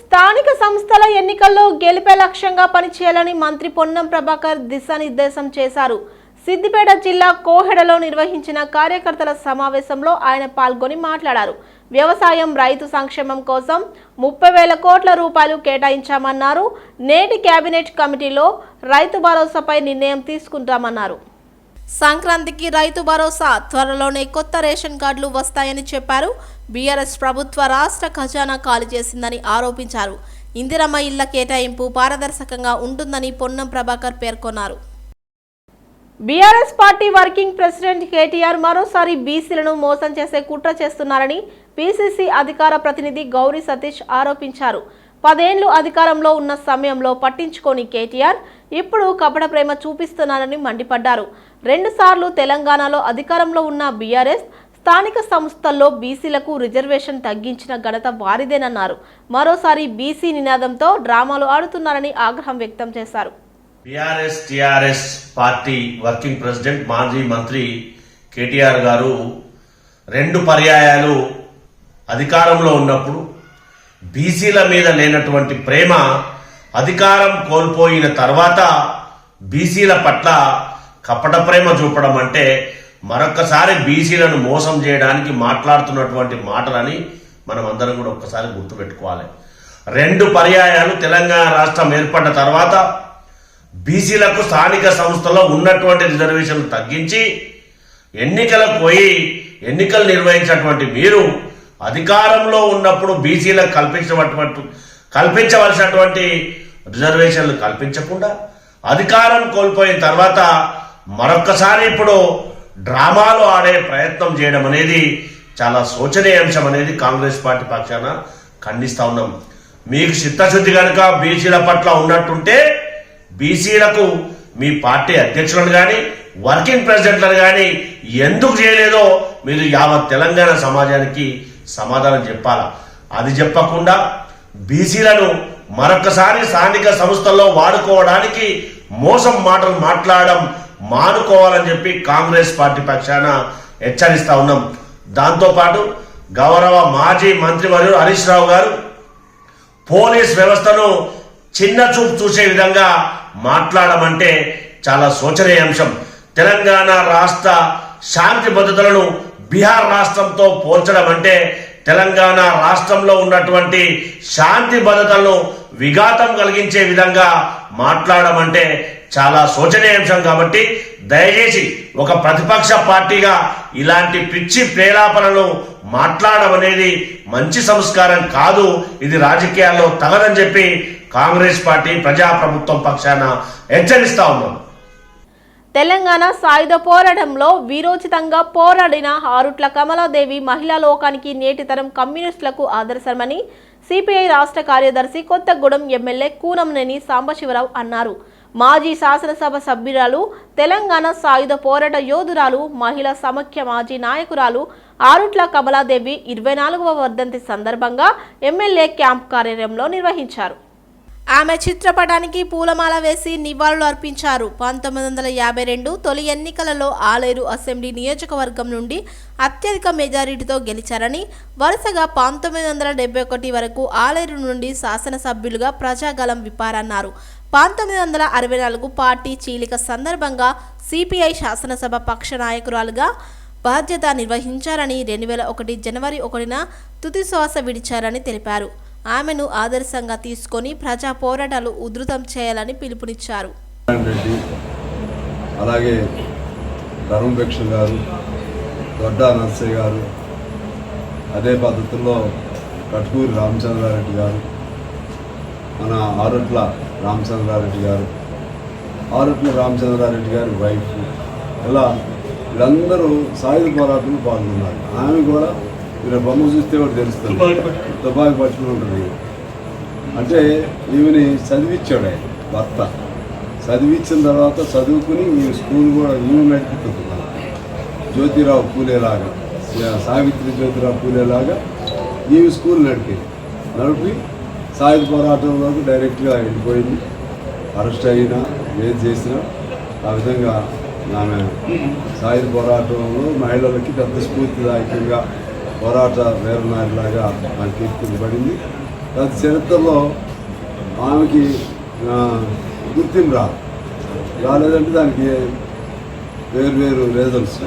స్థానిక సంస్థల ఎన్నికల్లో గెలిపే లక్ష్యంగా పనిచేయాలని మంత్రి పొన్నం ప్రభాకర్ దిశానిర్దేశం చేశారు. సిద్దిపేట జిల్లా కోహెడలో నిర్వహించిన కార్యకర్తల సమావేశంలో ఆయన పాల్గొని మాట్లాడారు. వ్యవసాయం రైతు సంక్షేమం కోసం ముప్పై వేల కోట్ల రూపాయలు కేటాయించామన్నారు. నేటి కేబినెట్ కమిటీలో రైతు భరోసాపై నిర్ణయం తీసుకుంటామన్నారు. సంక్రాంతికి రైతు భరోసా త్వరలోనే కొత్త రేషన్ కార్డులు వస్తాయని చెప్పారు. బీఆర్ఎస్ ప్రభుత్వ రాష్ట్ర ఖజానా ఖాళీ చేసిందని ఆరోపించారు. ఇందిరమ్మ ఇళ్ళ కేటాయింపు పారదర్శకంగా ఉంటుందని పొన్నం ప్రభాకర్ పేర్కొన్నారు. BRS party working president KTR మరోసారి బీసీలను మోసం చేసే కుట్ర చేస్తున్నారని పీసీసీ అధికార ప్రతినిధి గౌరీ సతీష్ ఆరోపించారు. పదేండ్లు అధికారంలో ఉన్న సమయంలో పట్టించుకోని కేటీఆర్ ఇప్పుడు కపట ప్రేమ చూపిస్తున్నారని మండిపడ్డారు. రెండుసార్లు తెలంగాణలో అధికారంలో ఉన్న బీఆర్ఎస్ స్థానిక సంస్థల్లో బీసీలకు రిజర్వేషన్ తగ్గించిన ఘనత వారిదేనన్నారు. మరోసారి బీసీ నినాదంతో డ్రామాలు ఆడుతున్నారని ఆగ్రహం వ్యక్తం చేశారు. BRS TRS party working president మాజీ మంత్రి కేటీఆర్ గారు రెండు పర్యాయాలు అధికారంలో ఉన్నప్పుడు బీసీల మీద లేనటువంటి ప్రేమ అధికారం కోల్పోయిన తర్వాత బీసీల పట్ల కపట ప్రేమ చూపడం అంటే మరొక్కసారి బీసీలను మోసం చేయడానికి మాట్లాడుతున్నటువంటి మాటలని మనం అందరం కూడా ఒక్కసారి గుర్తుపెట్టుకోవాలి. రెండు పర్యాయాలు తెలంగాణ రాష్ట్రం ఏర్పడ్డ తర్వాత బీసీలకు స్థానిక సంస్థలో ఉన్నటువంటి రిజర్వేషన్లు తగ్గించి ఎన్నికలకు పోయి ఎన్నికలు నిర్వహించినటువంటి మీరు అధికారంలో ఉన్నప్పుడు బీసీలకు కల్పించినటువంటి కల్పించవలసినటువంటి రిజర్వేషన్లు కల్పించకుండా అధికారం కోల్పోయిన తర్వాత మరొక్కసారి ఇప్పుడు డ్రామాలు ఆడే ప్రయత్నం చేయడం అనేది చాలా శోచనీయాంశం అనేది కాంగ్రెస్ పార్టీ పక్షాన ఖండిస్తూ ఉన్నాం. మీకు చిత్తశుద్ధి కనుక బీసీల పట్ల ఉన్నట్టుంటే బీసీలకు మీ పార్టీ అధ్యక్షులను కానీ వర్కింగ్ ప్రెసిడెంట్లను కానీ ఎందుకు చేయలేదో మీరు యావత్ తెలంగాణ సమాజానికి సమాధానం చెప్పాలా. అది చెప్పకుండా బీసీలను మరొకసారి స్థానిక సంస్థల్లో వాడుకోవడానికి మోసం మాటలు మాట్లాడడం మానుకోవాలని చెప్పి కాంగ్రెస్ పార్టీ పక్షాన హెచ్చరిస్తా ఉన్నాం. దాంతోపాటు గౌరవ మాజీ మంత్రివర్యుడు హరీష్ రావు గారు పోలీస్ వ్యవస్థను చిన్న చూపు చూసే విధంగా మాట్లాడమంటే చాలా శోచనీయాంశం. తెలంగాణ రాష్ట్ర శాంతి భద్రతలను బీహార్ రాష్ట్రంతో పోల్చడం అంటే తెలంగాణ రాష్ట్రంలో ఉన్నటువంటి శాంతి భద్రతలను విఘాతం కలిగించే విధంగా మాట్లాడమంటే చాలా శోచనీయాంశం కాబట్టి దయచేసి ఒక ప్రతిపక్ష పార్టీగా ఇలాంటి పిచ్చి ప్రేలాపనలు మాట్లాడమనేది మంచి సంస్కారం కాదు. ఇది రాజకీయాల్లో తగదని చెప్పి కాంగ్రెస్ పార్టీ ప్రజాప్రభుత్వం పక్షాన హెచ్చరిస్తా ఉన్నాం. తెలంగాణ సాయుధ పోరాటంలో వీరోచితంగా పోరాడిన ఆరుట్ల కమలాదేవి మహిళా లోకానికి నేటి తరం కమ్యూనిస్టులకు ఆదర్శమని సిపిఐ రాష్ట్ర కార్యదర్శి కొత్తగూడెం ఎమ్మెల్యే కూనంనేని సాంబశివరావు అన్నారు. మాజీ శాసనసభ సభ్యురాలు తెలంగాణ సాయుధ పోరాట యోధురాలు మహిళా సమైక్య మాజీ నాయకురాలు ఆరుట్ల కమలాదేవి ఇరవై నాలుగవ వర్ధంతి సందర్భంగా ఎమ్మెల్యే క్యాంప్ కార్యాలయంలో నిర్వహించారు. ఆమె చిత్రపటానికి పూలమాల వేసి నివాళులు అర్పించారు. పంతొమ్మిది వందల యాభై రెండు తొలి ఎన్నికలలో ఆలేరు అసెంబ్లీ నియోజకవర్గం నుండి అత్యధిక మెజారిటీతో గెలిచారని వరుసగా పంతొమ్మిది వందల డెబ్బై ఒకటి వరకు ఆలేరు నుండి శాసనసభ్యులుగా ప్రజాగలం విపారన్నారు పంతొమ్మిది వందల అరవై నాలుగు పార్టీ చీలిక సందర్భంగా సిపిఐ శాసనసభ పక్ష నాయకురాలుగా బాధ్యత నిర్వహించారని రెండు వేల ఒకటి జనవరి ఒకటిన తుది శ్వాస విడిచారని తెలిపారు. ఆమెను ఆదర్శంగా తీసుకొని ప్రజా పోరాటాలు ఉధృతం చేయాలని పిలుపునిచ్చారు. అలాగే ధర్మభిక్ష గారు దొడ్డా నర్సయ్య గారు అదే పద్ధతిలో కట్కూరి రామచంద్రారెడ్డి గారు మన ఆరుట్ల రామచంద్రారెడ్డి గారు. ఆరుట్ల రామచంద్రారెడ్డి గారి వైఫ్ ఇలా వీళ్ళందరూ సాయుధ పోరాటంలో పాల్గొన్నారు. ఆమె కూడా వీళ్ళ బొమ్మ చూస్తే కూడా తెలుస్తుంది. తుపాకి పట్టుకుని. ఉంటుంది. అంటే ఈమెని చదివించాడు ఆయన భర్త. చదివించిన తర్వాత చదువుకుని ఈ స్కూల్ కూడా ఈమె నడిపిస్తుంది. జ్యోతిరావు పూలేలాగా సావిత్రి జ్యోతిరావు పూలేలాగా ఈమె స్కూల్ నడిపింది నడిపి సాయుధ పోరాటంలోకి డైరెక్ట్గా వెళ్ళిపోయింది. అరెస్ట్ అయినా ఏం చేసినా ఆ విధంగా ఆమె సాయుధ పోరాటంలో మహిళలకి పెద్ద స్ఫూర్తిదాయకంగా పోరాట వీరనారిలాగా ఆమె కీర్తింపబడింది గత చరిత్రలో ఆమెకి గుర్తింపు రా రాలేదంటే దానికి వేరు వేరు రీజన్స్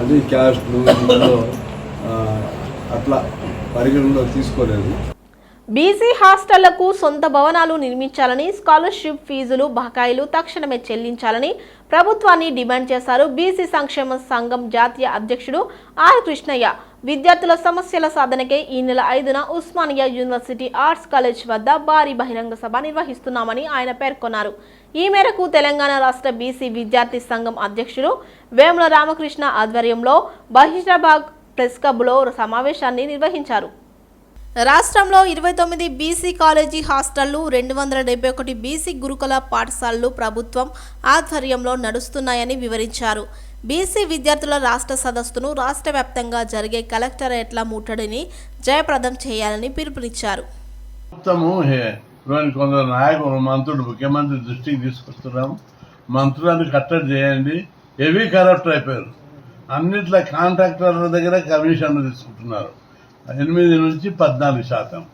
అంటే క్యాస్ట్లు అట్లా పరిగణలో తీసుకోలేదు. బీసీ హాస్టళ్ళకు సొంత భవనాలు నిర్మించాలని స్కాలర్షిప్ ఫీజులు బకాయిలు తక్షణమే చెల్లించాలని ప్రభుత్వాన్ని డిమాండ్ చేశారు బీసీ సంక్షేమ సంఘం జాతీయ అధ్యక్షుడు ఆర్ కృష్ణయ్య. విద్యార్థుల సమస్యల సాధనకే ఈ నెల ఐదున ఉస్మానియా యూనివర్సిటీ ఆర్ట్స్ కాలేజ్ వద్ద భారీ బహిరంగ సభ నిర్వహిస్తున్నామని ఆయన పేర్కొన్నారు. ఈ మేరకు తెలంగాణ రాష్ట్ర బీసీ విద్యార్థి సంఘం అధ్యక్షుడు వేముల రామకృష్ణ ఆధ్వర్యంలో బహిష్రాబాగ్ ప్రెస్ క్లబ్లో సమావేశాన్ని నిర్వహించారు. రాష్ట్రంలో ఇరవై తొమ్మిది బీసీ కాలేజీ హాస్టళ్ళు రెండు వందల డెబ్బై ఒకటి బీసీ గురుకుల పాఠశాలలు ప్రభుత్వం ఆధ్వర్యంలో నడుస్తున్నాయని వివరించారు. బీసీ విద్యార్థుల రాష్ట్ర సదస్సును రాష్ట్ర వ్యాప్తంగా జరిగే కలెక్టరేట్ల ముట్టడిని జయప్రదం చేయాలని పిలుపునిచ్చారు. కొందరు నాయకులు మంత్రులు ముఖ్యమంత్రి దృష్టికి తీసుకొస్తున్నాం మంత్రులను కట్టడి చేయండి. హెవీ కరప్ట్ అయిపోయారు. అన్నిట్ల కాంట్రాక్టర్ల దగ్గర కమిషన్లు తీసుకుంటున్నారు. ఎనిమిది నుంచి పద్నాలుగు శాతం.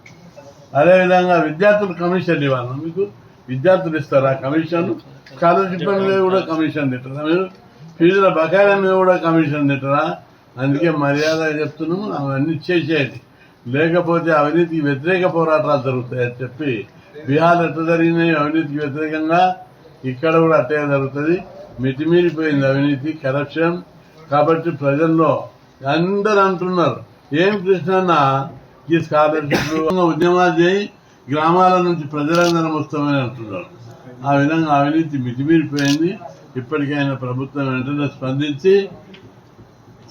అదేవిధంగా విద్యార్థులు కమిషన్ ఇవ్వాలి. మీకు విద్యార్థులు ఇస్తారా కమిషన్? స్కాలర్షిప్ మీద కూడా కమిషన్ తింటారా మీరు? ఫీజుల బకాయిల మీద కూడా కమిషన్ తింటారా? అందుకే మర్యాద చెప్తున్నాము. అవన్నీ చేసేయండి. లేకపోతే అవినీతికి వ్యతిరేక పోరాటాలు జరుగుతాయని చెప్పి బీహార్ ఎట్లా జరిగినాయి అవినీతికి వ్యతిరేకంగా ఇక్కడ కూడా అట్టే జరుగుతుంది. మితిమీరిపోయింది అవినీతి కరప్షన్. కాబట్టి ప్రజల్లో అందరూ అంటున్నారు. ఏం కృష్ణన్న ఈ స్కాలర్షిప్ ఉద్యమాలు చేయి గ్రామాల నుంచి ప్రజలందరం వస్తామని అంటున్నారు. ఆ విధంగా అవినీతి మితిమీరిపోయింది. ఇప్పటికైనా ప్రభుత్వం వెంటనే స్పందించి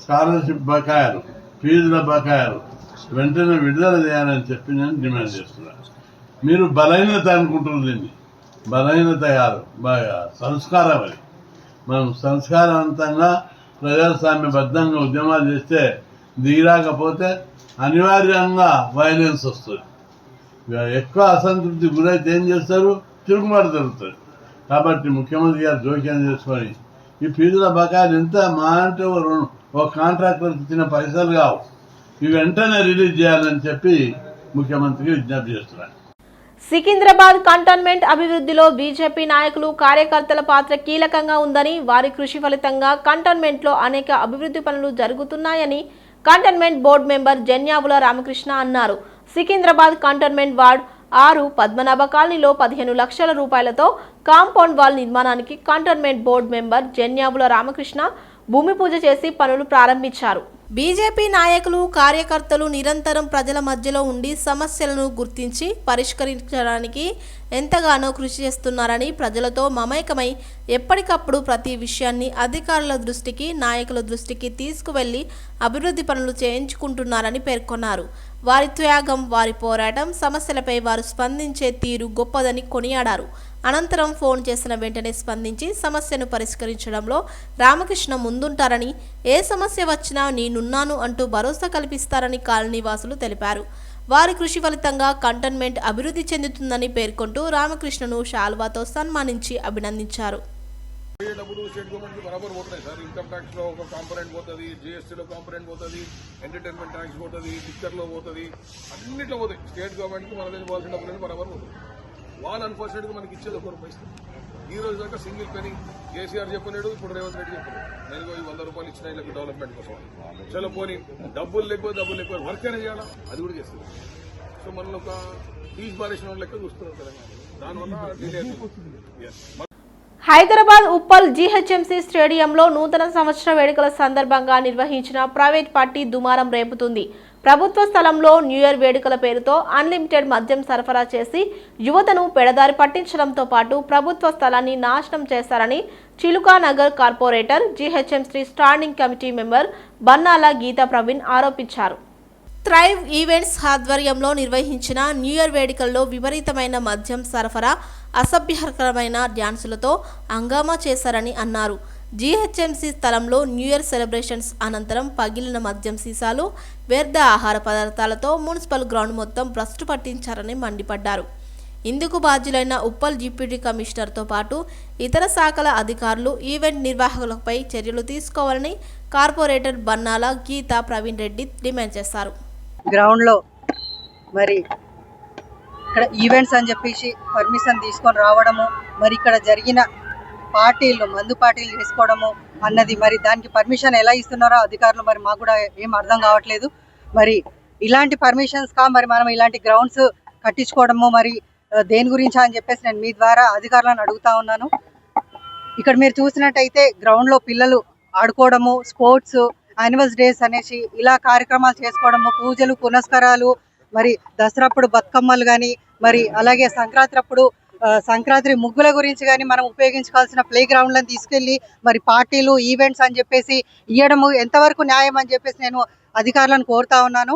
స్కాలర్షిప్ బకాయిలు ఫీజుల బకాయిలు వెంటనే విడుదల చేయాలని చెప్పి నేను డిమాండ్ చేస్తున్నాను మీరు బలహీనత అనుకుంటున్నారు దీన్ని. బలహీనత కాదు బాగా సంస్కారం అది. మనం సంస్కారవంతంగా ప్రజాస్వామ్యబద్ధంగా ఉద్యమాలు చేస్తే దిగిరాకపోతే అనివార్యంగా వైలెన్స్ వస్తుంది. ఇక ఎక్కువ అసంతృప్తి గురైతే ఏం చేస్తారు? తిరుగుబాటు జరుగుతుంది కాబట్టి ముఖ్యమంత్రి గారు జోక్యం చేసుకొని ఈ ఫీజుల బకాయిలు ఎంత? మా అంటే ఓ ఒక కాంట్రాక్టర్కి ఇచ్చిన పైసలు కావు. ఇవి వెంటనే రిలీజ్ చేయాలని చెప్పి ముఖ్యమంత్రికి విజ్ఞప్తి చేస్తున్నారు. సికింద్రాబాద్ కంటోన్మెంట్ అభివృద్ధిలో బీజేపీ నాయకులు కార్యకర్తల పాత్ర కీలకంగా ఉందని వారి కృషి ఫలితంగా కంటోన్మెంట్లో అనేక అభివృద్ధి పనులు జరుగుతున్నాయని cantonment board member Janyavula Ramakrishna అన్నారు. సికింద్రాబాద్ కంటైన్మెంట్ వార్డ్ ఆరు పద్మనాభ కాలనీలో పదిహేను లక్షల రూపాయలతో కాంపౌండ్ వాల్ నిర్మాణానికి cantonment board member Janyavula Ramakrishna భూమి పూజ చేసి పనులు ప్రారంభించారు. బీజేపీ నాయకులు కార్యకర్తలు నిరంతరం ప్రజల మధ్యలో ఉండి సమస్యలను గుర్తించి పరిష్కరించడానికి ఎంతగానో కృషి చేస్తున్నారని ప్రజలతో మమేకమై ఎప్పటికప్పుడు ప్రతి విషయాన్ని అధికారుల దృష్టికి నాయకుల దృష్టికి తీసుకువెళ్ళి అభివృద్ధి పనులు చేయించుకుంటున్నారని పేర్కొన్నారు. వారి త్యాగం వారి పోరాటం సమస్యలపై వారు స్పందించే తీరు గొప్పదని కొనియాడారు. అనంతరం ఫోన్ చేసిన వెంటనే స్పందించి సమస్యను పరిష్కరించడంలో రామకృష్ణ ముందుంటారని ఏ సమస్య వచ్చినా నేనున్నాను అంటూ భరోసా కల్పిస్తారని కాలనీ వాసులు తెలిపారు. వారి కృషి ఫలితంగా కంటోన్మెంట్ అభివృద్ధి చెందుతుందని పేర్కొంటూ రామకృష్ణను శాల్వాతో సన్మానించి అభినందించారు. డబ్బులు స్టేట్ గవర్నమెంట్ బరాబర్ పోతున్నాయి సార్. ఇన్కమ్ ట్యాక్స్లో ఒక కాంపనెంట్ పోతుంది జిఎస్టీలో కాంపనెంట్ పోతుంది ఎంటర్టైన్మెంట్ ట్యాక్స్ పోతుంది టిక్కర్లో పోతుంది అన్నిట్లో పోతాయి. స్టేట్ గవర్నమెంట్కి మన దగ్గర పోవాల్సిన డబ్బులు బరాబర్ పోతుంది వాళ్ళు అన్ఫార్చునేట్గా మనకి ఇచ్చేది ఒక రూపాయి ఈ రోజు దాకా సింగిల్ పెనీ కేసీఆర్ చెప్పలేడు ఇప్పుడు రేవంత్ రెడ్డి చెప్పలేడు. నేను ఈ వంద రూపాయలు ఇచ్చిన వీళ్ళకి డెవలప్మెంట్ కోసం. చలో పోనీ డబ్బులు లేకపోతే డబ్బులు లేకపోతే వర్క్ అయినా చేయాలా? అది కూడా చేస్తుంది సో మనలో ఒక తీసి పారేసిన వాళ్ళ లెక్క చూస్తున్నాం తెలంగాణ. దానివల్ల. హైదరాబాద్ ఉప్పల్ జీహెచ్ఎంసీ స్టేడియంలో నూతన సంవత్సర వేడుకల సందర్భంగా నిర్వహించిన ప్రైవేట్ పార్టీ దుమారం రేపుతుంది. ప్రభుత్వ స్థలంలో న్యూ ఇయర్ వేడుకల పేరుతో అన్లిమిటెడ్ మద్యం సరఫరా చేసి యువతను పెడదారి పట్టించడంతో పాటు ప్రభుత్వ స్థలాన్ని నాశనం చేశారని Chilukanagar corporator GHMC standing committee member Bannala Geeta Praveen ఆరోపించారు. థ్రైవ్ ఈవెంట్స్ ఆధ్వర్యంలో నిర్వహించిన న్యూ ఇయర్ వేడుకల్లో విపరీతమైన మద్యం సరఫరా అసభ్యకరమైన డ్యాన్సులతో హంగామా చేశారని అన్నారు. జీహెచ్ఎంసీ స్థలంలో న్యూ ఇయర్ సెలబ్రేషన్స్ అనంతరం పగిలిన మద్యం సీసాలు వ్యర్థ ఆహార పదార్థాలతో మున్సిపల్ గ్రౌండ్ మొత్తం భ్రష్టు పట్టించారని మండిపడ్డారు. ఇందుకు బాధ్యులైన ఉప్పల్ డిప్యూటీ కమిషనర్తో పాటు ఇతర శాఖల అధికారులు ఈవెంట్ నిర్వాహకులపై చర్యలు తీసుకోవాలని కార్పొరేటర్ బన్నాల గీతా ప్రవీణ్ రెడ్డి డిమాండ్ చేశారు. గ్రౌండ్లో మరి ఇక్కడ ఈవెంట్స్ అని చెప్పేసి పర్మిషన్ తీసుకొని రావడము మరి ఇక్కడ జరిగిన పార్టీలు మందు పార్టీలు చేసుకోవడము అన్నది మరి దానికి పర్మిషన్ ఎలా ఇస్తున్నారో అధికారులు మరి మాకు కూడా ఏం అర్థం కావట్లేదు. మరి ఇలాంటి పర్మిషన్స్ కా మరి మనం ఇలాంటి గ్రౌండ్స్ కట్టించుకోవడము మరి దేని గురించి అని చెప్పేసి నేను మీ ద్వారా అధికారులను అడుగుతా ఉన్నాను. ఇక్కడ మీరు చూసినట్టయితే గ్రౌండ్లో పిల్లలు ఆడుకోవడము స్పోర్ట్స్ యానివర్స్ డేస్ అనేసి ఇలా కార్యక్రమాలు చేసుకోవడము పూజలు పునస్కారాలు మరి దసరా అప్పుడు బతుకమ్మలు కానీ మరి అలాగే సంక్రాంతి అప్పుడు సంక్రాంతి ముగ్గుల గురించి కానీ మనం ఉపయోగించుకోవాల్సిన ప్లే గ్రౌండ్లను తీసుకెళ్ళి మరి పార్టీలు ఈవెంట్స్ అని చెప్పేసి ఇవ్వడము ఎంతవరకు న్యాయం అని చెప్పేసి నేను అధికారులను కోరుతా ఉన్నాను.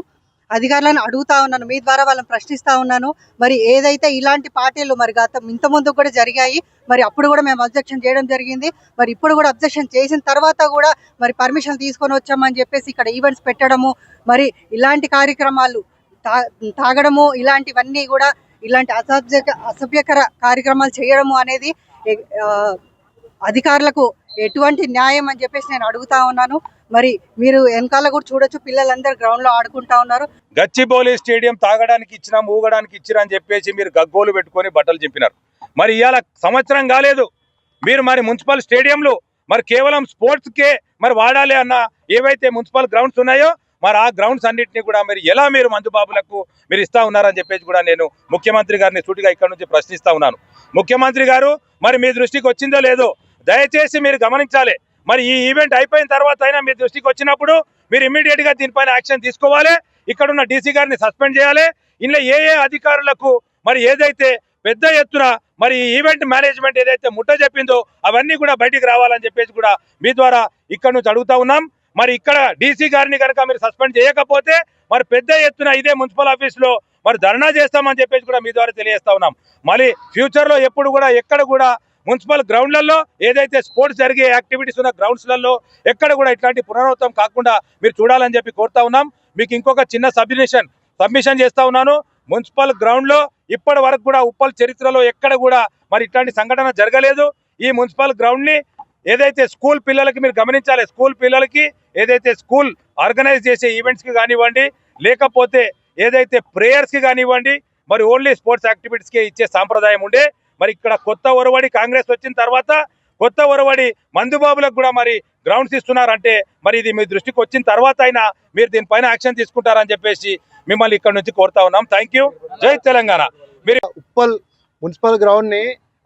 అధికారులను అడుగుతా ఉన్నాను. మీ ద్వారా వాళ్ళని ప్రశ్నిస్తా ఉన్నాను. మరి ఏదైతే ఇలాంటి పార్టీలు మరి గత ఇంత ముందు కూడా జరిగాయి మరి అప్పుడు కూడా మేము అబ్జెక్షన్ చేయడం జరిగింది. మరి ఇప్పుడు కూడా అబ్జెక్షన్ చేసిన తర్వాత కూడా మరి పర్మిషన్ తీసుకొని వచ్చామని చెప్పేసి ఇక్కడ ఈవెంట్స్ పెట్టడము మరి ఇలాంటి కార్యక్రమాలు తాగడము ఇలాంటివన్నీ కూడా ఇలాంటి అసభ్య అసభ్యకర కార్యక్రమాలు చేయడము అనేది అధికారులకు ఎటువంటి న్యాయం అని చెప్పేసి నేను అడుగుతా ఉన్నాను. మరి మీరు వెనకాల కూడా చూడొచ్చు పిల్లలందరూ గ్రౌండ్లో ఆడుకుంటా ఉన్నారు. గచ్చిబౌలి స్టేడియం తాగడానికి ఇచ్చినా ఊగడానికి ఇచ్చినా అని చెప్పేసి మీరు గగ్గోలు పెట్టుకొని బట్టలు చింపినారు. మరి ఇవాళ సంవత్సరం కాలేదు. మీరు మరి మున్సిపల్ స్టేడియంలు మరి కేవలం స్పోర్ట్స్కే మరి వాడాలి అన్న ఏవైతే మున్సిపల్ గ్రౌండ్స్ ఉన్నాయో మరి ఆ గ్రౌండ్స్ అన్నింటినీ కూడా మీరు ఎలా మీరు మందుబాబులకు మీరు ఇస్తా ఉన్నారని చెప్పేసి కూడా నేను ముఖ్యమంత్రి గారిని సూటిగా ఇక్కడ నుంచి ప్రశ్నిస్తా ఉన్నాను. ముఖ్యమంత్రి గారు మరి మీ దృష్టికి వచ్చిందో లేదో దయచేసి మీరు గమనించాలి. మరి ఈ ఈవెంట్ అయిపోయిన తర్వాత అయినా మీ దృష్టికి వచ్చినప్పుడు మీరు ఇమ్మీడియట్గా దీనిపైన యాక్షన్ తీసుకోవాలి. ఇక్కడ ఉన్న డీసీ గారిని సస్పెండ్ చేయాలి. ఇందులో ఏ ఏ అధికారులకు మరి ఏదైతే పెద్ద ఎత్తున మరి ఈవెంట్ మేనేజ్మెంట్ ఏదైతే ముట్ట చెప్పిందో అవన్నీ కూడా బయటికి రావాలని చెప్పేసి కూడా మీ ద్వారా ఇక్కడ నుంచి అడుగుతా ఉన్నాం. మరి ఇక్కడ డీసీ గారిని కనుక మీరు సస్పెండ్ చేయకపోతే మరి పెద్ద ఎత్తున ఇదే మున్సిపల్ ఆఫీస్లో మరి ధర్నా చేస్తామని చెప్పేసి కూడా మీ ద్వారా తెలియజేస్తా ఉన్నాం. మళ్ళీ ఫ్యూచర్లో ఎప్పుడు కూడా ఎక్కడ కూడా మున్సిపల్ గ్రౌండ్లలో ఏదైతే స్పోర్ట్స్ జరిగే యాక్టివిటీస్ ఉన్న గ్రౌండ్స్లలో ఎక్కడ కూడా ఇట్లాంటి పునరావృతం కాకుండా మీరు చూడాలని చెప్పి కోరుతా ఉన్నాం. మీకు ఇంకొక చిన్న సబ్మిషన్ సబ్మిషన్ చేస్తా ఉన్నాను. మున్సిపల్ గ్రౌండ్లో ఇప్పటి వరకు కూడా ఉప్పల్ చరిత్రలో ఎక్కడ కూడా మరి ఇట్లాంటి సంఘటన జరగలేదు. ఈ మున్సిపల్ గ్రౌండ్ని ఏదైతే స్కూల్ పిల్లలకి మీరు గమనించాలి స్కూల్ పిల్లలకి ఏదైతే స్కూల్ ఆర్గనైజ్ చేసే ఈవెంట్స్కి కానివ్వండి లేకపోతే ఏదైతే ప్రేయర్స్కి కానివ్వండి మరి ఓన్లీ స్పోర్ట్స్ యాక్టివిటీస్కి ఇచ్చే సాంప్రదాయం ఉండే మరి ఇక్కడ కొత్త ఒరవడి కాంగ్రెస్ వచ్చిన తర్వాత కొత్త ఒరవడి మందుబాబులకు కూడా మరి గ్రౌండ్స్ ఇస్తున్నారంటే మరి ఇది మీ దృష్టికి వచ్చిన తర్వాత అయినా మీరు దీనిపైన యాక్షన్ తీసుకుంటారని చెప్పేసి మిమ్మల్ని ఇక్కడ నుంచి కోరుతా ఉన్నాం. థ్యాంక్ యూ జై తెలంగాణ. మీరు ఉప్పల్ మున్సిపల్ గ్రౌండ్ని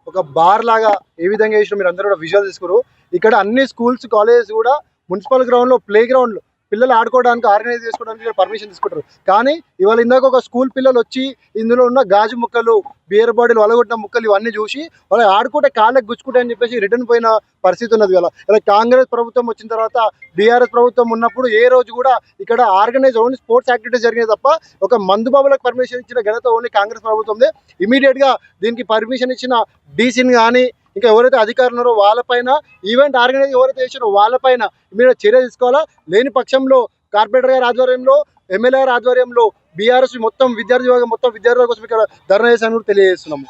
ఒక బార్ లాగా ఏ విధంగా వేసినా మీరు అందరూ కూడా విజువల్ తీసుకురు. ఇక్కడ అన్ని స్కూల్స్ కాలేజెస్ కూడా మున్సిపల్ గ్రౌండ్లో ప్లే గ్రౌండ్ పిల్లలు ఆడుకోవడానికి ఆర్గనైజ్ చేసుకోవడానికి పర్మిషన్ తీసుకుంటారు. కానీ ఇవాళ ఇందాక ఒక స్కూల్ పిల్లలు వచ్చి ఇందులో ఉన్న గాజు ముక్కలు బియర్ బాడీలు వలగొట్టిన ముక్కలు ఇవన్నీ చూసి వాళ్ళు ఆడుకుంటే కాళ్ళకి గుచ్చుకుంటే అని చెప్పేసి రిటర్న్ పోయిన పరిస్థితి ఉన్నది ఇలా ఇలా కాంగ్రెస్ ప్రభుత్వం వచ్చిన తర్వాత బీఆర్ఎస్ ప్రభుత్వం ఉన్నప్పుడు ఏ రోజు కూడా ఇక్కడ ఆర్గనైజ్ ఓన్లీ స్పోర్ట్స్ యాక్టివిటీస్ జరిగినాయి తప్ప ఒక మందు బాబులకు పర్మిషన్ ఇచ్చిన ఘనత ఓన్లీ కాంగ్రెస్ ప్రభుత్వందే. ఇమీడియట్గా దీనికి పర్మిషన్ ఇచ్చిన డీసీని కానీ ఇంకా ఎవరైతే అధికారులు ఉన్నారో వాళ్ళపైన ఈవెంట్ ఆర్గనైజ్ ఎవరైతే చేసారో వాళ్ళపైన ఇమీడియట్ చర్య తీసుకోవాలా? లేని పక్షంలో కార్పొరేటర్ గారి ఆధ్వర్యంలో ఎమ్మెల్యే గారి ఆధ్వర్యంలో బీఆర్ఎస్ మొత్తం విద్యార్థి విభాగం మొత్తం విద్యార్థుల కోసం ఇక్కడ ధర్నా చేశాను కూడా తెలియజేస్తున్నాము.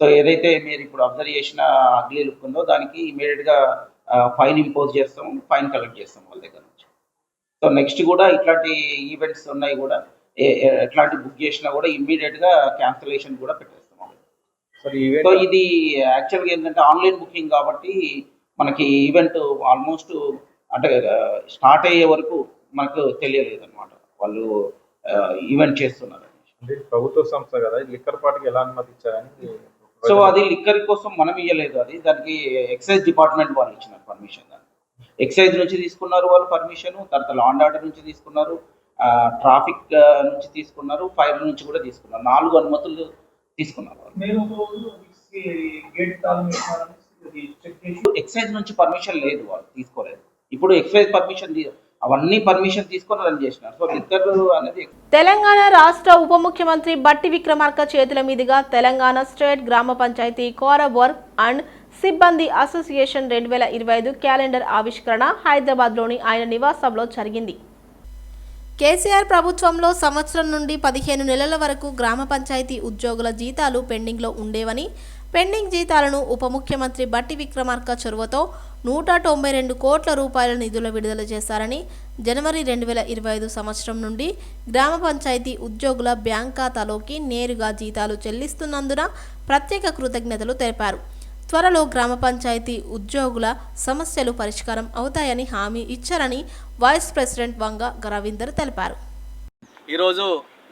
సో ఏదైతే మీరు ఇప్పుడు అబ్జర్వ్ చేసిన అగ్లీ లుక్ ఉందో దానికి ఇమీడియట్గా ఫైన్ ఇంపోజ్ చేస్తాము ఫైన్ కలెక్ట్ చేస్తాం వాళ్ళ దగ్గర నుంచి. సో నెక్స్ట్ కూడా ఇట్లాంటి ఈవెంట్స్ ఉన్నాయి కూడా ఎట్లాంటి బుక్ చేసినా కూడా ఇమ్మీడియట్గా క్యాన్సలేషన్ కూడా పెట్టేస్తాం సో ఇది యాక్చువల్గా ఏంటంటే ఆన్లైన్ బుకింగ్ కాబట్టి మనకి ఈవెంట్ ఆల్మోస్ట్ అంటే స్టార్ట్ అయ్యే వరకు మనకు తెలియలేదు అనమాట వాళ్ళు ఈవెంట్ చేస్తున్నారు. ప్రభుత్వ సంస్థ కదా లిక్కర్ పార్టీకి ఎలా అనుమతి ఇచ్చారని సో అది లిక్కర్ కోసం మనం ఇవ్వలేదు అది దానికి ఎక్సైజ్ డిపార్ట్మెంట్ వాళ్ళు ఇచ్చినారు పర్మిషన్ దాన్ని ఎక్సైజ్ నుంచి తీసుకున్నారు వాళ్ళు పర్మిషన్ తర్వాత లాండ్ ఆర్డర్ నుంచి తీసుకున్నారు ట్రాఫిక్ నుంచి తీసుకున్నారు ఫైర్ నుంచి కూడా తీసుకున్నారు. నాలుగు అనుమతులు తీసుకున్నారు. ఎక్సైజ్ నుంచి పర్మిషన్ లేదు వాళ్ళు తీసుకోలేదు. ఇప్పుడు ఎక్సైజ్ పర్మిషన్ అవన్నీ పర్మిషన్ తీసుకొని రన్ చేసినారు. సో లిక్కర్ అనేది తెలంగాణ రాష్ట్ర ఉప ముఖ్యమంత్రి బట్టి విక్రమార్క చేతుల మీదుగా తెలంగాణ స్టేట్ గ్రామ పంచాయతీ కోర వర్క్ అండ్ సిబ్బంది అసోసియేషన్ రెండు వేల ఇరవై ఐదు క్యాలెండర్ ఆవిష్కరణ హైదరాబాద్లోని ఆయన నివాసంలో జరిగింది. కేసీఆర్ ప్రభుత్వంలో సంవత్సరం నుండి పదిహేను నెలల వరకు గ్రామ పంచాయతీ ఉద్యోగుల జీతాలు పెండింగ్లో ఉండేవని పెండింగ్ జీతాలను ఉప ముఖ్యమంత్రి బట్టి విక్రమార్క చొరవతో నూట తొంభై రెండు కోట్ల రూపాయల నిధుల విడుదల చేశారని జనవరి రెండు వేల ఇరవై ఐదు సంవత్సరం నుండి గ్రామ పంచాయతీ ఉద్యోగుల బ్యాంక్ ఖాతాలోకి నేరుగా జీతాలు చెల్లిస్తున్నందున ప్రత్యేక కృతజ్ఞతలు తెలిపారు. త్వరలో గ్రామ పంచాయతీ ఉద్యోగుల సమస్యలు పరిష్కారం అవుతాయని హామీ ఇచ్చారని వైస్ ప్రెసిడెంట్ వంగ రవీందర్ తెలిపారు. ఈరోజు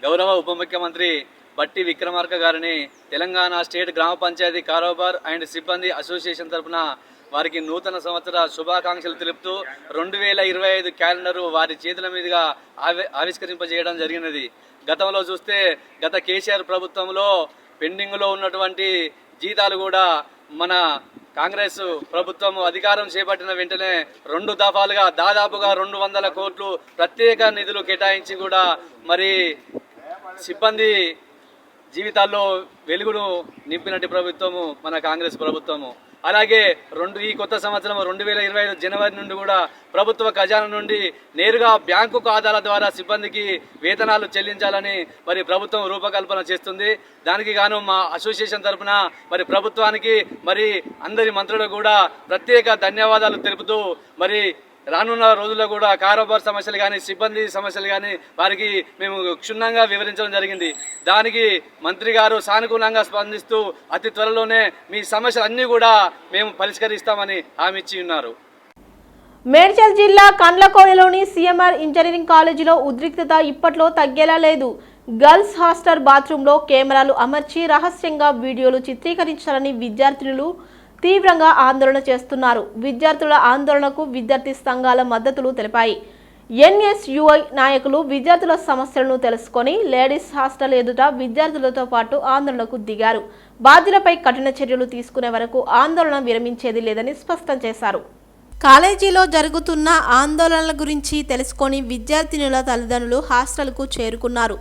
గౌరవ ఉప ముఖ్యమంత్రి బట్టి విక్రమార్క గారిని తెలంగాణ స్టేట్ గ్రామ పంచాయతీ కారోబార్ అండ్ సిబ్బంది అసోసియేషన్ తరపున వారికి నూతన సంవత్సర శుభాకాంక్షలు తెలుపుతూ రెండు వేల ఇరవై ఐదు క్యాలెండరు వారి చేతుల మీదుగా ఆవి ఆవిష్కరింపజేయడం జరిగినది. గతంలో చూస్తే గత కేసీఆర్ ప్రభుత్వంలో పెండింగ్లో ఉన్నటువంటి జీతాలు కూడా మన కాంగ్రెస్ ప్రభుత్వం అధికారం చేపట్టిన వెంటనే రెండు దఫాలుగా దాదాపుగా రెండు వందల కోట్లు ప్రత్యేక నిధులు కేటాయించి కూడా మరి సిబ్బంది జీవితాల్లో వెలుగును నింపినట్టు ప్రభుత్వము మన కాంగ్రెస్ ప్రభుత్వము. అలాగే రెండు ఈ కొత్త సంవత్సరం రెండు వేల ఇరవై ఐదు జనవరి నుండి కూడా ప్రభుత్వ ఖజానా నుండి నేరుగా బ్యాంకు ఖాతాల ద్వారా సిబ్బందికి వేతనాలు చెల్లించాలని మరి ప్రభుత్వం రూపకల్పన చేస్తుంది. దానికి గాను మా అసోసియేషన్ తరఫున మరి ప్రభుత్వానికి మరి అందరి మంత్రులకు కూడా ప్రత్యేక ధన్యవాదాలు తెలుపుతూ మరి రానున్న రోజుల్లో కూడా కారోబార్ సమస్యలు కానీ సిబ్బంది సమస్యలు కానీ వారికి మేము క్షుణ్ణంగా వివరించడం జరిగింది. దానికి మంత్రి గారు సానుకూలంగా స్పందిస్తూ అతి త్వరలోనే మీ సమస్యలు అన్నీ కూడా మేము పరిష్కరిస్తామని హామీ ఇచ్చి ఉన్నారు. మేడ్చల్ జిల్లా కండ్లకోయలోని సీఎంఆర్ ఇంజనీరింగ్ కాలేజీలో ఉద్రిక్తత ఇప్పట్లో తగ్గేలా లేదు. గర్ల్స్ హాస్టల్ బాత్రూంలో కెమెరాలు అమర్చి రహస్యంగా వీడియోలు చిత్రీకరించాలని విద్యార్థినులు తీవ్రంగా ఆందోళన చేస్తున్నారు. విద్యార్థుల ఆందోళనకు విద్యార్థి సంఘాల మద్దతులు తెలిపాయి. ఎన్ఎస్యుఐ నాయకులు విద్యార్థుల సమస్యలను తెలుసుకొని లేడీస్ హాస్టల్ ఎదుట విద్యార్థులతో పాటు ఆందోళనకు దిగారు. బాధ్యులపై కఠిన చర్యలు తీసుకునే వరకు ఆందోళన విరమించేది లేదని స్పష్టం చేశారు. కాలేజీలో జరుగుతున్న ఆందోళనల గురించి తెలుసుకొని విద్యార్థినుల తల్లిదండ్రులు హాస్టల్కు చేరుకున్నారు.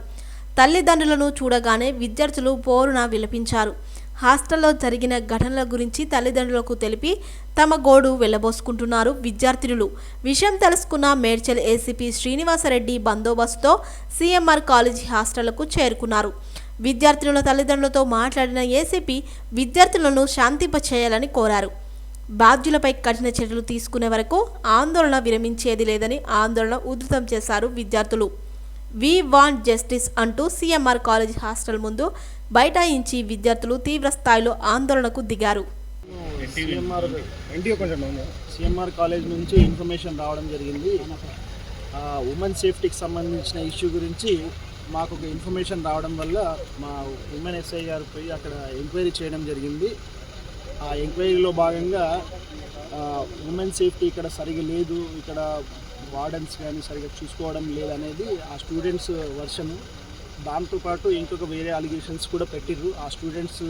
తల్లిదండ్రులను చూడగానే విద్యార్థులు పోరున విలపించారు. హాస్టల్లో జరిగిన ఘటనల గురించి తల్లిదండ్రులకు తెలిపి తమ గోడు వెళ్ళబోసుకుంటున్నారు విద్యార్థినులు. విషయం తెలుసుకున్న మేడ్చల్ ఏసీపీ శ్రీనివాసరెడ్డి బందోబస్తుతో సీఎంఆర్ కాలేజీ హాస్టళ్ళకు చేరుకున్నారు. విద్యార్థినుల తల్లిదండ్రులతో మాట్లాడిన ఏసీపీ విద్యార్థులను శాంతింపచేయాలని కోరారు. బాధ్యులపై కఠిన చర్యలు తీసుకునే వరకు ఆందోళన విరమించేది లేదని ఆందోళన ఉధృతం చేశారు విద్యార్థులు. వి వాంట్ జస్టిస్ అంటూ సీఎంఆర్ కాలేజ్ హాస్టల్ ముందు బైఠాయించి విద్యార్థులు తీవ్ర స్థాయిలో ఆందోళనకు దిగారు. సిఎంఆర్ ఎన్టీఓ కొంచెం సిఎంఆర్ కాలేజ్ నుంచి ఇన్ఫర్మేషన్ రావడం జరిగింది. ఉమెన్ సేఫ్టీకి సంబంధించిన ఇష్యూ గురించి మాకు ఒక ఇన్ఫర్మేషన్ రావడం వల్ల మా ఉమెన్ ఎస్ఐ గారు పోయి అక్కడ ఎంక్వైరీ చేయడం జరిగింది. ఆ ఎంక్వైరీలో భాగంగా ఉమెన్ సేఫ్టీ ఇక్కడ సరిగా లేదు. ఇక్కడ వార్డెన్స్ కానీ సరిగ్గా చూసుకోవడం లేదనేది ఆ స్టూడెంట్స్ వర్షము. దాంతోపాటు ఇంకొక వేరే అలిగేషన్స్ కూడా పెట్టిర్రు. ఆ స్టూడెంట్స్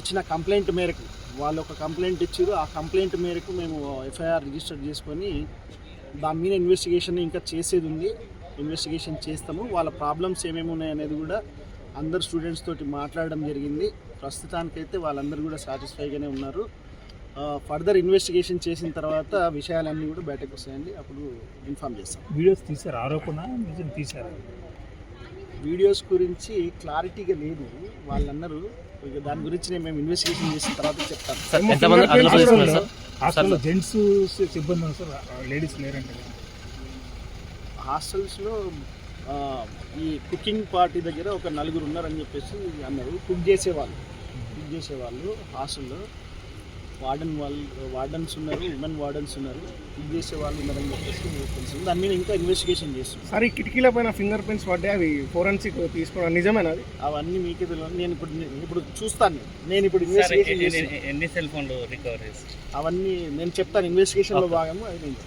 ఇచ్చిన కంప్లైంట్ మేరకు వాళ్ళు ఒక కంప్లైంట్ ఇచ్చారు ఆ కంప్లైంట్ మేరకు మేము ఎఫ్ఐఆర్ రిజిస్టర్ చేసుకొని దాని మీద ఇన్వెస్టిగేషన్ ఇంకా చేసేది ఉంది. ఇన్వెస్టిగేషన్ చేస్తాము. వాళ్ళ ప్రాబ్లమ్స్ ఏమేమి ఉన్నాయి అనేది కూడా అందరు స్టూడెంట్స్ తోటి మాట్లాడడం జరిగింది. ప్రస్తుతానికైతే వాళ్ళందరూ కూడా సాటిస్ఫైగానే ఉన్నారు. ఫర్దర్ ఇన్వెస్టిగేషన్ చేసిన తర్వాత విషయాలన్నీ కూడా బయటకు వస్తాయండి. అప్పుడు ఇన్ఫామ్ చేస్తాం. వీడియోస్ తీసారు ఆరోపణ? నిజం తీసారు వీడియోస్ గురించి క్లారిటీగా లేదు. వాళ్ళందరూ దాని గురించి నేను మేము ఇన్వెస్టిగేషన్ చేసిన తర్వాత చెప్తాను. హాస్టల్లో జెంట్స్ సిబ్బంది ఉన్నారు సార్. లేడీస్ లేరంటే హాస్టల్స్లో ఆ, ఈ కుకింగ్ పార్టీ దగ్గర ఒక నలుగురు ఉన్నారని చెప్పేసి అన్నారు. కుక్ చేసేవాళ్ళు. కుక్ చేసేవాళ్ళు హాస్టల్లో. వార్డెన్ వాళ్ళు వార్డెన్స్ ఉన్నారు ఉమెన్ వార్డెన్స్ ఉన్నారు. కుక్ చేసే వాళ్ళు ఉన్నారని చెప్పేసి తెలిసింది దాని మీద ఇంకా ఇన్వెస్టిగేషన్ చేస్తున్నాం సార్ ఈ కిటికీల పైన ఫింగర్ ప్రింట్స్ పడ్డాయి అవి ఫోరెన్సిక్ తీసుకోవడం నిజమేనా అది? అవన్నీ మీకే తెలియదు. నేను ఇప్పుడు ఇప్పుడు చూస్తాను. నేను ఇప్పుడు ఇన్వెస్టిగేషన్ చేస్తాను. ఎన్ని సెల్ ఫోన్లు రికవర్ అవన్నీ నేను చెప్తాను. ఇన్వెస్టిగేషన్లో భాగంగా అది నేను